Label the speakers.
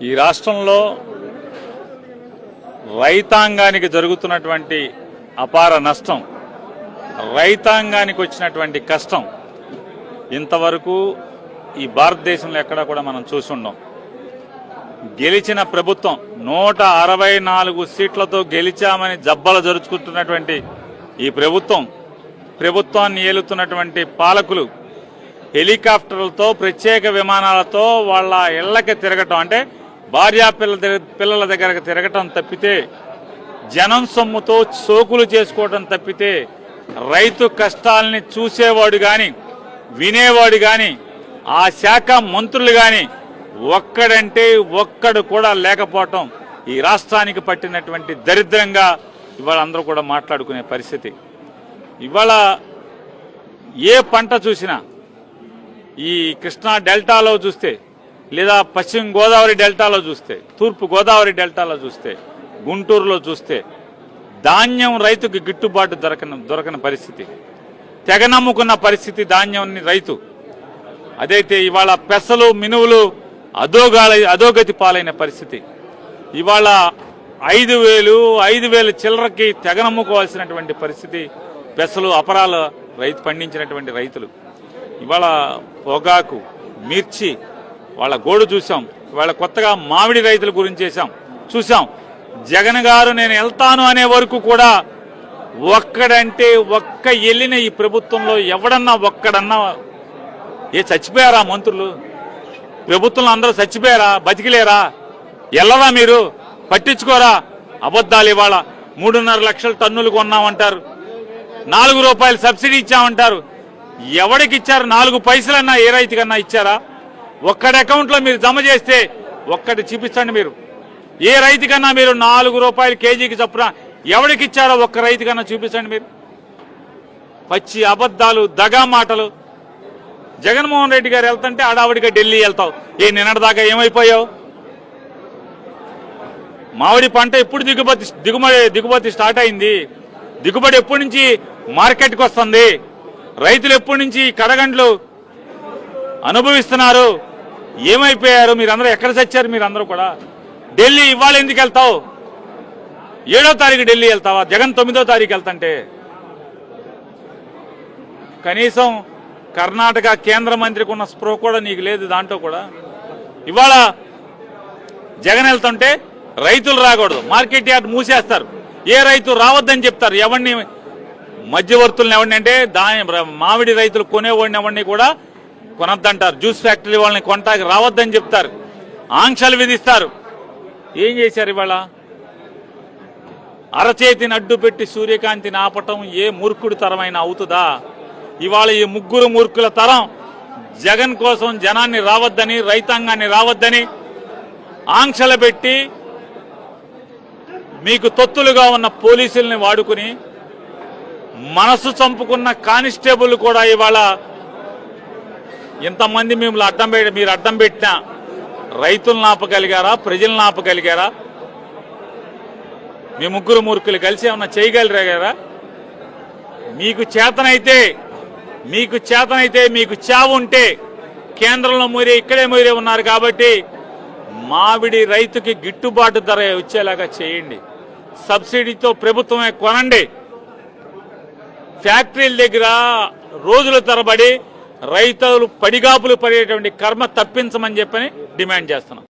Speaker 1: ఈ రాష్ట్రంలో రైతాంగానికి జరుగుతున్నటువంటి అపార నష్టం రైతాంగానికి వచ్చినటువంటి కష్టం ఇంతవరకు ఈ భారతదేశంలో ఎక్కడా కూడా మనం చూసుండం గెలిచిన ప్రభుత్వం నూట అరవై నాలుగు సీట్లతో గెలిచామని జబ్బలు జరుచుకుంటున్నటువంటి ఈ ప్రభుత్వం ప్రభుత్వాన్ని ఏలుతున్నటువంటి పాలకులు హెలికాప్టర్లతో ప్రత్యేక విమానాలతో వాళ్ళ ఇళ్ళకి తిరగటం. అంటే భార్యా పిల్లల దగ్గర పిల్లల దగ్గరకు తిరగటం తప్పితే జనం సొమ్ముతో సోకులు చేసుకోవటం తప్పితే రైతు కష్టాలని చూసేవాడు గాని వినేవాడు గాని ఆ శాఖ మంత్రులు కానీ ఒక్కడంటే ఒక్కడు కూడా లేకపోవటం ఈ రాష్ట్రానికి పట్టినటువంటి దరిద్రంగా ఇవాళ అందరూ కూడా మాట్లాడుకునే పరిస్థితి. ఇవాళ ఏ పంట చూసినా ఈ కృష్ణా డెల్టాలో చూస్తే లేదా పశ్చిమ గోదావరి డెల్టాలో చూస్తే తూర్పు గోదావరి డెల్టాలో చూస్తే గుంటూరులో చూస్తే ధాన్యం రైతుకు గిట్టుబాటు దొరకని దొరకని పరిస్థితి. తెగ నమ్ముకున్న పరిస్థితి ధాన్యాన్ని రైతు. అదైతే ఇవాళ పెసలు మినువులు అధోగాల అధోగతి పాలైన పరిస్థితి. ఇవాళ ఐదు వేలు ఐదు వేలు చిల్లరకి తెగ నమ్ముకోవాల్సినటువంటి పరిస్థితి పెసలు అపరాలు రైతు పండించినటువంటి రైతులు. ఇవాళ పొగాకు మిర్చి వాళ్ళ గోడు చూసాం వాళ్ళ కొత్తగా మామిడి రైతుల గురించి చేశాం. చూసాం జగన్ గారు నేను వెళ్తాను అనే వరకు కూడా ఒక్కడంటే ఒక్క వెళ్ళిన ఈ ప్రభుత్వంలో ఎవడన్నా ఒక్కడన్నా ఏ చచ్చిపోయారా మంత్రులు? ప్రభుత్వంలో అందరూ చచ్చిపోయారా? బతికిలేరా? ఎల్లరా మీరు? పట్టించుకోరా? అబద్ధాలు ఇవాళ మూడున్నర లక్షల టన్నులు కొన్నామంటారు. నాలుగు రూపాయలు సబ్సిడీ ఇచ్చామంటారు. ఎవడికి ఇచ్చారు? నాలుగు పైసలన్నా ఏ రైతుకన్నా ఇచ్చారా? ఒక్కడి అకౌంట్లో మీరు జమ చేస్తే ఒక్కటి చూపించండి మీరు. ఏ రైతుకన్నా మీరు నాలుగు రూపాయలు కేజీకి చొప్పున ఎవరికి ఇచ్చారో ఒక్క రైతుకన్నా చూపించండి మీరు. పచ్చి అబద్ధాలు దగా మాటలు. జగన్మోహన్ రెడ్డి గారు వెళ్తుంటే అడావుడిగా ఢిల్లీ వెళ్తావు. ఏ నిన్నటిదాకా ఏమైపోయావు? మామిడి పంట ఎప్పుడు దిగుబడి దిగుబడి దిగుబడి స్టార్ట్ అయింది? దిగుబడి ఎప్పటి నుంచి మార్కెట్కి వస్తుంది? రైతులు ఎప్పటి నుంచి కడగండ్లు అనుభవిస్తున్నారు? ఏమైపోయారు? మీరందరూ ఎక్కడ చచ్చారు? మీరందరూ కూడా. ఢిల్లీ ఇవాళ ఎందుకు వెళ్తావు? ఏడో తారీఖు ఢిల్లీ వెళ్తావా? జగన్ తొమ్మిదో తారీఖు వెళ్తంటే. కనీసం కర్ణాటక కేంద్ర మంత్రికి ఉన్న స్పృహ కూడా నీకు లేదు దాంట్లో కూడా. ఇవాళ జగన్ వెళ్తుంటే రైతులు రాకూడదు. Market yard మూసేస్తారు. ఏ రైతు రావద్దని చెప్తారు. ఎవరిని మధ్యవర్తులను ఎవరిని అంటే దాని మామిడి రైతులు కొనేవాడిని ఎవరిని కూడా కొనొద్దంటారు. జ్యూస్ ఫ్యాక్టరీ వాళ్ళని కొంటాకి రావద్దని చెప్తారు. ఆంక్షలు విధిస్తారు. ఏం చేశారు ఇవాళ? అరచేతిని అడ్డు పెట్టి సూర్యకాంతిని ఆపటం ఏ మూర్ఖుడు తరమైన అవుతుందా? ఇవాళ ఈ ముగ్గురు మూర్ఖుల తరం జగన్ కోసం జనాన్ని రావద్దని రైతాంగాన్ని రావద్దని ఆంక్షలు పెట్టి మీకు తొత్తులుగా ఉన్న పోలీసుల్ని వాడుకుని మనసు చంపుకున్న కానిస్టేబుల్ కూడా ఇవాళ ఇంతమంది మిమ్మల్ని అడ్డం పెట్టి మీరు అడ్డం పెట్టినా రైతులను ఆపగలిగారా ప్రజలను ఆపగలిగారా మీ ముగ్గురు మూర్ఖులు కలిసి ఏమన్నా చేయగలిగారా మీకు చేతనైతే మీకు చేతనైతే మీకు చావు ఉంటే కేంద్రంలో మీరే ఇక్కడే మీరే ఉన్నారు కాబట్టి మామిడి రైతుకి గిట్టుబాటు ధర వచ్చేలాగా చేయండి. సబ్సిడీతో ప్రభుత్వమే కొనండి. ఫ్యాక్టరీల దగ్గర రోజుల తరబడి రైతులు పడిగాపులు పడేటువంటి కర్మ తప్పించమని చెప్పని డిమాండ్ చేస్తున్నాం.